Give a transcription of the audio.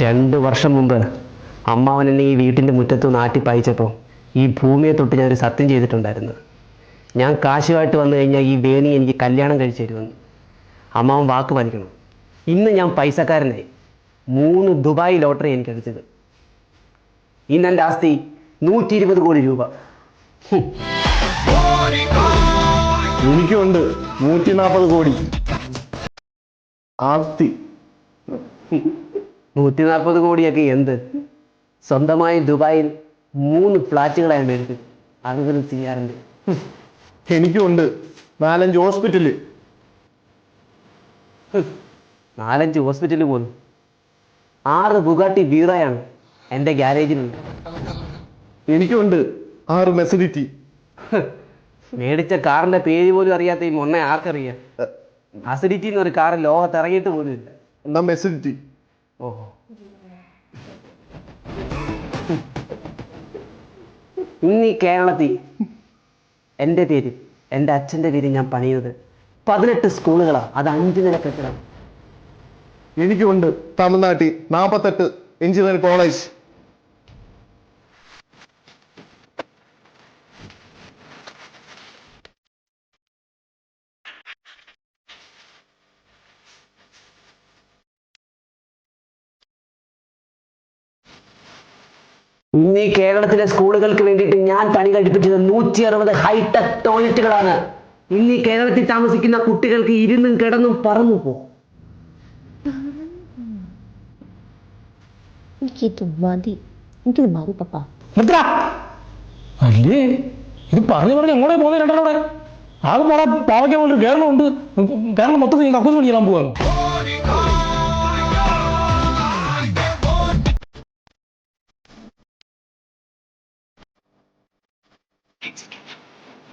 രണ്ട് വർഷം മുമ്പ് അമ്മാവൻ എന്നെ ഈ വീട്ടിന്റെ മുറ്റത്ത് നാട്ടി പായിച്ചപ്പോൾ ഈ ഭൂമിയെ തൊട്ട് ഞാനൊരു സത്യം ചെയ്തിട്ടുണ്ടായിരുന്നു. ഞാൻ കാശുമായിട്ട് വന്നു കഴിഞ്ഞാൽ ഈ വേണി എനിക്ക് കല്യാണം കഴിച്ചു തരുമെന്ന്. അമ്മാവൻ വാക്ക് പാലിക്കണം. ഇന്ന് ഞാൻ പൈസക്കാരനായി മൂന്ന് ദുബായ് ലോട്ടറി എനിക്ക് അടിച്ചത്. ഇന്ന് ആസ്തി നൂറ്റി ഇരുപത് കോടി രൂപ. എനിക്കുണ്ട് നൂറ്റി നാൽപ്പത് കോടി. ആസ്തി നൂറ്റി നാൽപ്പത് കോടിയൊക്കെ എന്ത്? സ്വന്തമായി ദുബായിൽ മൂന്ന് ഫ്ലാറ്റുകളാണ് എനിക്ക് അതുപോലെ ചെയ്യാറുണ്ട് എനിക്കുണ്ട് നാലഞ്ച് ഹോസ്പിറ്റൽ. നാലഞ്ച് ഹോസ്പിറ്റലിൽ പോന്നു ആറ് ബുഗാട്ടി വീറയാണ് എന്റെ ഗ്യാരേജിലുണ്ട് എനിക്കുണ്ട് ആറ് മെസിഡിറ്റി. മേടിച്ച കാറിന്റെ പേര് പോലും അറിയാത്ത ഈ മൊണ്ണ ആർക്കറിയാം? അസിഡിറ്റി എന്നൊരു കാർ ലോകത്ത് ഇറങ്ങിയിട്ട് പോലും ഇല്ല. എന്നാ മെസിഡിറ്റി ഓഹോ. ഇന്ന് കേരളത്തിൽ എന്റെ പേര് എന്റെ അച്ഛന്റെ പേര് ഞാൻ പണിയുന്നത് പതിനെട്ട് സ്കൂളുകളാണ് അത് അഞ്ച് നില കെട്ടിടം. എനിക്കുണ്ട് തമിഴ്നാട്ടിൽ നാൽപ്പത്തെട്ട് എഞ്ചിനീയറിംഗ് കോളേജ് ഇന്ന് ഈ കേരളത്തിലെ സ്കൂളുകൾക്ക് വേണ്ടിയിട്ട് ഞാൻ പണി കഴിപ്പിച്ചത് നൂറ്റി അറുപത് ഹൈടെക് ടോയ്ലറ്റുകളാണ്. ഇന്ന് ഈ കേരളത്തിൽ താമസിക്കുന്ന കുട്ടികൾക്ക് ഇരുന്നും കിടന്നും പറന്നു പോകും എനിക്കിത് മതി. എനിക്കിത് മതി പപ്പ. അല്ലേ? ഇത് പറഞ്ഞു പറഞ്ഞു എങ്ങോട്ടേ പോകുന്നത് രണ്ടാളോടെ ആകെ പോണ പാവയ്ക്കാൻ വേണ്ടി കേരളം ഉണ്ട് കേരളം മൊത്തത്തിൽ കക്കൂസ് പണിയാൻ പോവാണ്. together.